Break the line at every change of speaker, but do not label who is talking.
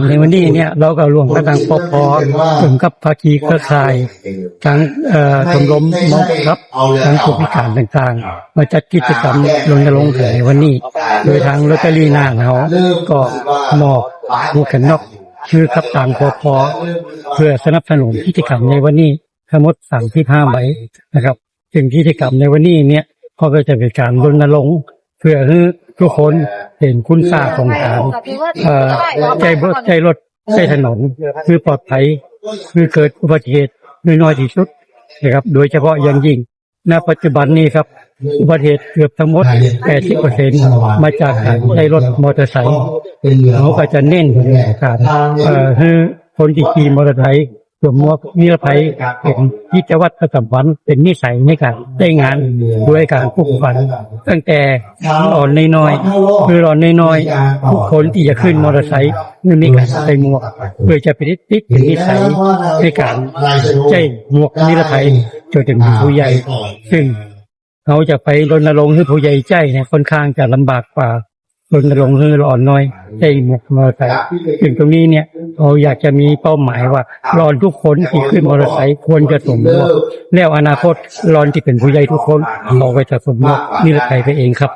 รรมในวันนี้เนี่ยเราก็รวมกันทางปพถึงกับภาคีเครือข่ายทั้งเอ่อชมรมมองครับทั้งผู้พิการต่างๆ มาจัดกิจกรรมรณรงค์ในวันนี้ โดยทางลอตเตอรี่หน้าเขาก็มอบหมวกกันน็อกชื่อกับต่างปพเพื่อสนับสนุนกิจกรรมในวันนี้ทั้งหมดสามที่ห้าใบนะครับซึ่งกิจกรรมในวันนี้เนี่ยเขาก็จะเป็นการรณรงค์ เพื่อให้ทุกคนเห็นคุณค่าของการเอ่อใจรถใจรถใจถนน คือปลอดภัยคือเกิดอุบัติเหตุน้อยๆที่สุดนะครับ โดยเฉพาะอย่างยิ่งณปัจจุบันนี้ครับ อุบัติเหตุเกือบทั้งหมด 80%มาจากการใช้รถมอเตอร์ไซค์เขาก็จะเน้นในการเอ่อให้คนที่ขี่มอเตอร์ไซค์ สวมหมวกนิรภัยเป็นกิจวัตรประจำวันเป็นนิสัยในการได้งานด้วยการปลุกฝันตั้งแต่หลอนน้อยๆคือหลอนน้อยๆทุกคนที่จะขึ้นมอเตอร์ไซค์ไม่มีการใส่หมวกเพื่อจะไปติดติดเป็นนิสัยในการใช้หมวกนิรภัยจนถึงผู้ใหญ่ ซึ่งเขาจะไปรณรงค์ให้ผู้ใหญ่ใจเนี่ยค่อนข้างจะลำบากกว่า รณรงค์ให้อ่อนน้อยใจหมวกมอเตอร์ไซค์ถึงตรงนี้เนี่ยเราอยากจะมีเป้าหมายว่ารอนทุกคนที่ขึ้นมอเตอร์ไซค์ควรจะสวมหมวกแล้วอนาคตรอนที่เป็นผู้ใหญ่ทุกคนเราก็จะสวมหมวกนิรภัยไปเองครับ